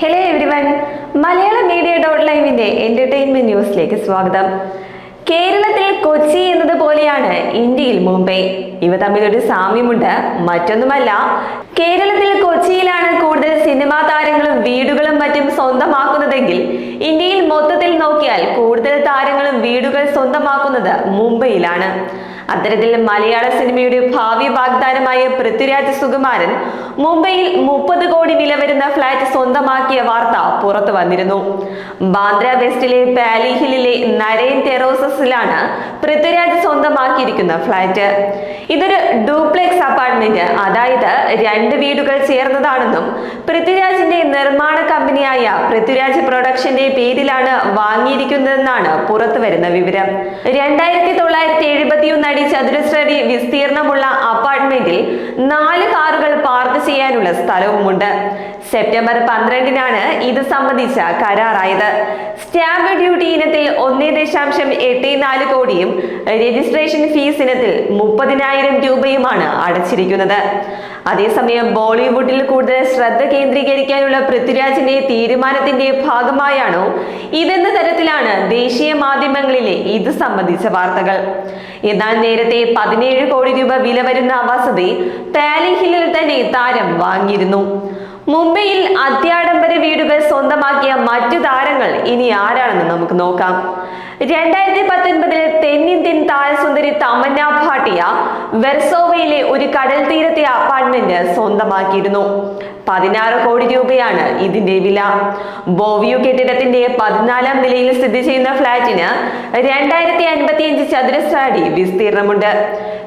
Hello everyone Malayala media dot ലൈവിന്റെ entertainment ന്യൂസിലേക്ക് സ്വാഗതം. കേരളത്തിൽ കൊച്ചി എന്നത് പോലെയാണ് ഇന്ത്യയിൽ മുംബൈ. ഇവ തമ്മിൽ ഒരു സാമ്യമുണ്ട്. മറ്റൊന്നുമല്ല കേരളത്തിൽ കൊച്ചിയിലാണ് കൂടുതൽ സിനിമാ താരങ്ങളും വീടുകളും മറ്റും സ്വന്തമാക്കുന്നതെങ്കിൽ ഇന്ത്യയിൽ മൊത്തത്തിൽ നോക്കിയാൽ കൂടുതൽ താരങ്ങളും വീടുകൾ സ്വന്തമാക്കുന്നത് മുംബൈയിലാണ്. അത്തരത്തിൽ മലയാള സിനിമയുടെ ഭാവി വാഗ്ദാനമായ പൃഥ്വിരാജ് സുകുമാരൻ മുംബൈയിൽ മുപ്പത് കോടി വില വരുന്ന ഫ്ളാറ്റ് സ്വന്തമാക്കിയ വാർത്ത പുറത്തു വന്നിരുന്നു. ബാന്ദ്ര വെസ്റ്റിലെ പാലി ഹില്ലിലെ നരൈൻ ടെറോസസിലാണ് പൃഥ്വിരാജ് സ്വന്തമാക്കിയിരിക്കുന്ന ഫ്ളാറ്റ് ഇതൊരു ഡ്യൂപ്ലെക്സ് അപ്പാർട്ട്മെന്റ്. അതായത് രണ്ട് വീടുകൾ ചേർന്നതാണെന്നും പൃഥ്വിരാജിന്റെ നിർമ്മാണ കമ്പനിയായ പൃഥ്വിരാജ് പ്രൊഡക്ഷന്റെ പേരിലാണ് വാങ്ങിയിരിക്കുന്നതെന്നാണ് പുറത്തു വരുന്ന വിവരം. രണ്ടായിരത്തി തൊള്ളായിരത്തി എഴുപത്തിയൊന്ന് അടി ചതുരശ്രടി വിസ്തീർണമുള്ള അപ്പാർട്ട്മെന്റിൽ നാല് കാറുകൾ പാർക്ക് ചെയ്യാനുള്ള സ്ഥലവുമുണ്ട്. സെപ്റ്റംബർ പന്ത്രണ്ടിനാണ് ഇത് സംബന്ധിച്ച കരാറായത്. സ്റ്റാമ്പ് ഡ്യൂട്ടി ഇനത്തിൽ ഒന്നേ ദശാംശം എട്ട് നാല് കോടിയും രജിസ്ട്രേഷൻ ഫീസ് ഇനത്തിൽ മുപ്പതിനായിരം രൂപയുമാണ് അടച്ചിരിക്കുന്നത്. അതേസമയം ബോളിവുഡിൽ കൂടുതൽ ശ്രദ്ധ കേന്ദ്രീകരിക്കാനുള്ള പൃഥ്വിരാജിന്റെ തീരുമാനത്തിന്റെ ഭാഗമായാണോ? ഇതെന്ന തരത്തിലാണ് ദേശീയ മാധ്യമങ്ങളിലെ ഇത് സംബന്ധിച്ച വാർത്തകൾ. എന്നാൽ നേരത്തെ പതിനേഴ് കോടി രൂപ വില വരുന്ന വസതി പാലി ഹില്ലിൽ തന്നെ താരം വാങ്ങിയിരുന്നു. മുംബൈയിൽ അത്യാഡംബര വീടുകൾ സ്വന്തമാക്കിയ മറ്റു താരങ്ങൾ ഇനി ആരാണെന്ന് നമുക്ക് നോക്കാം. രണ്ടായിരത്തി പത്തൊൻപതിൽ തെന്നിന്ത്യൻ താരസുന്ദരി തമന്ന ഭാട്ടിയ വെർസോവയിലെ ഒരു കടൽ തീരത്തെ അപ്പാർട്ട്മെന്റ് സ്വന്തമാക്കിയിരുന്നു. പതിനാറ് കോടി രൂപയാണ് ഇതിന്റെ വില. ബോവിയു കെട്ടിടത്തിന്റെ പതിനാലാം നിലയിൽ സ്ഥിതി ചെയ്യുന്ന ഫ്ളാറ്റിന് രണ്ടായിരത്തി അൻപത്തിയഞ്ച് ചതുരശ്ര അടി വിസ്തീർണമുണ്ട്.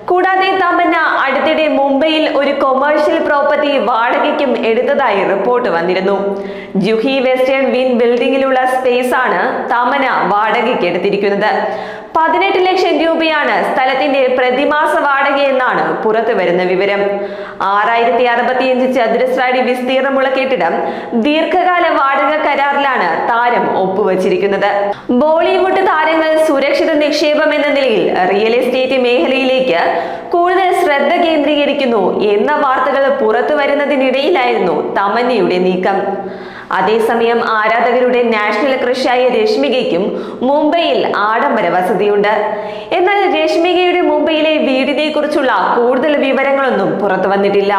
കൂടാതെ തമന്ന അടുത്തിടെ മുംബൈയിൽ ഒരു കൊമേഴ്ഷ്യൽ പ്രോപ്പർട്ടി വാടകയ്ക്കും എടുത്തതായി റിപ്പോർട്ട് വന്നിരുന്നു. ജുഹി വെസ്റ്റേൺ വിൻ ബിൽഡിംഗിലുള്ള സ്പേസ് ആണ് തമന വാടകയ്ക്ക് എടുത്തിരിക്കുന്നത്. പതിനെട്ട് ലക്ഷം രൂപയാണ് സ്ഥലത്തിന്റെ പ്രതിമാസ വാടക എന്നാണ് പുറത്തു വരുന്ന വിവരം. ആറായിരത്തി അറുപത്തിയഞ്ച് ചതുരശ്രാടി വിസ്തീർണമുള്ള കെട്ടിടം ദീർഘകാല വാടക കരാറിലാണ് താരം ഒപ്പുവച്ചിരിക്കുന്നത്. ബോളിവുഡ് താരങ്ങൾ സുരക്ഷിത നിക്ഷേപം എന്ന നിലയിൽ റിയൽ എസ്റ്റേറ്റ് മേഖലയിലേക്ക് കൂടുതൽ ശ്രദ്ധ കേന്ദ്രീകരിക്കുന്നു എന്ന വാർത്തകൾ പുറത്തു വരുന്നതിനിടയിലായിരുന്നു തമന്നയുടെ നീക്കം. അതേസമയം ആരാധകരുടെ നാഷണൽ കൃഷിയായ രശ്മികയ്ക്കും മുംബൈയിൽ ആഡംബര വസതിയുണ്ട്. എന്നാൽ രശ്മികയുടെ മുംബൈയിലെ വീടിനെ കുറിച്ചുള്ള കൂടുതൽ വിവരങ്ങളൊന്നും പുറത്തു വന്നിട്ടില്ല.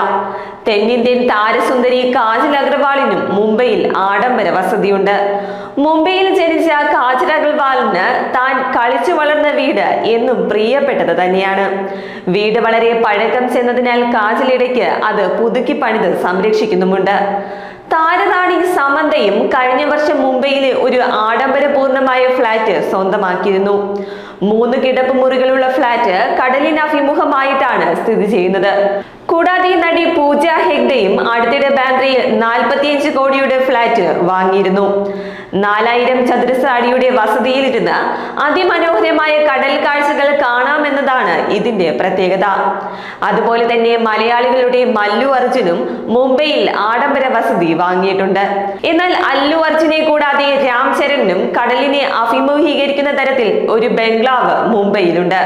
തെന്നിന്ത്യൻ താരസുന്ദരി കാജൽ അഗർവാളിനും മുംബൈയിൽ ആഡംബര വസതിയുണ്ട്. മുംബൈയിൽ ജനിച്ച കാജൽ അഗർവാളിന് താൻ കളിച്ചു വളർന്ന വീട് എന്നും പ്രിയപ്പെട്ടത് തന്നെയാണ്. വീട് വളരെ പഴക്കം ചെന്നതിനാൽ കാജലിടയ്ക്ക് അത് പുതുക്കി പണിത് സംരക്ഷിക്കുന്നുമുണ്ട്. താരറാണി സമന്തയും കഴിഞ്ഞ വർഷം മുംബൈയിലെ ഒരു ആഡംബരപൂർണമായ ഫ്ളാറ്റ് സ്വന്തമാക്കിയിരുന്നു. മൂന്ന് കിടപ്പ് മുറികളുള്ള ഫ്ളാറ്റ് കടലിന് അഭിമുഖമായിട്ടാണ് സ്ഥിതി ചെയ്യുന്നത്. കൂടാതെ നടി പൂജ ഹെഗ്ഡയും അടുത്തിടെ ബാന്ദ്രയിൽ നാൽപ്പത്തിയഞ്ച് കോടിയുടെ ഫ്ളാറ്റ് വാങ്ങിയിരുന്നു. നാലായിരം ചതുരശ്ര അടിയുടെ വസതിയിലിരുന്ന് അതിമനോഹരമായ കടൽ കാഴ്ചകൾ കാണാമെന്നതാണ് ഇതിന്റെ പ്രത്യേകത. അതുപോലെ തന്നെ മലയാളികളുടെ മല്ലു അർജുനും മുംബൈയിൽ ആഡംബര വസതി വാങ്ങിയിട്ടുണ്ട്. എന്നാൽ അല്ലു അർജുനെ കൂടാതെ രാം ചരണിനും കടലിനെ അഭിമുഖീകരിക്കുന്ന തരത്തിൽ ഒരു ബംഗ്ലാവ് മുംബൈയിലുണ്ട്.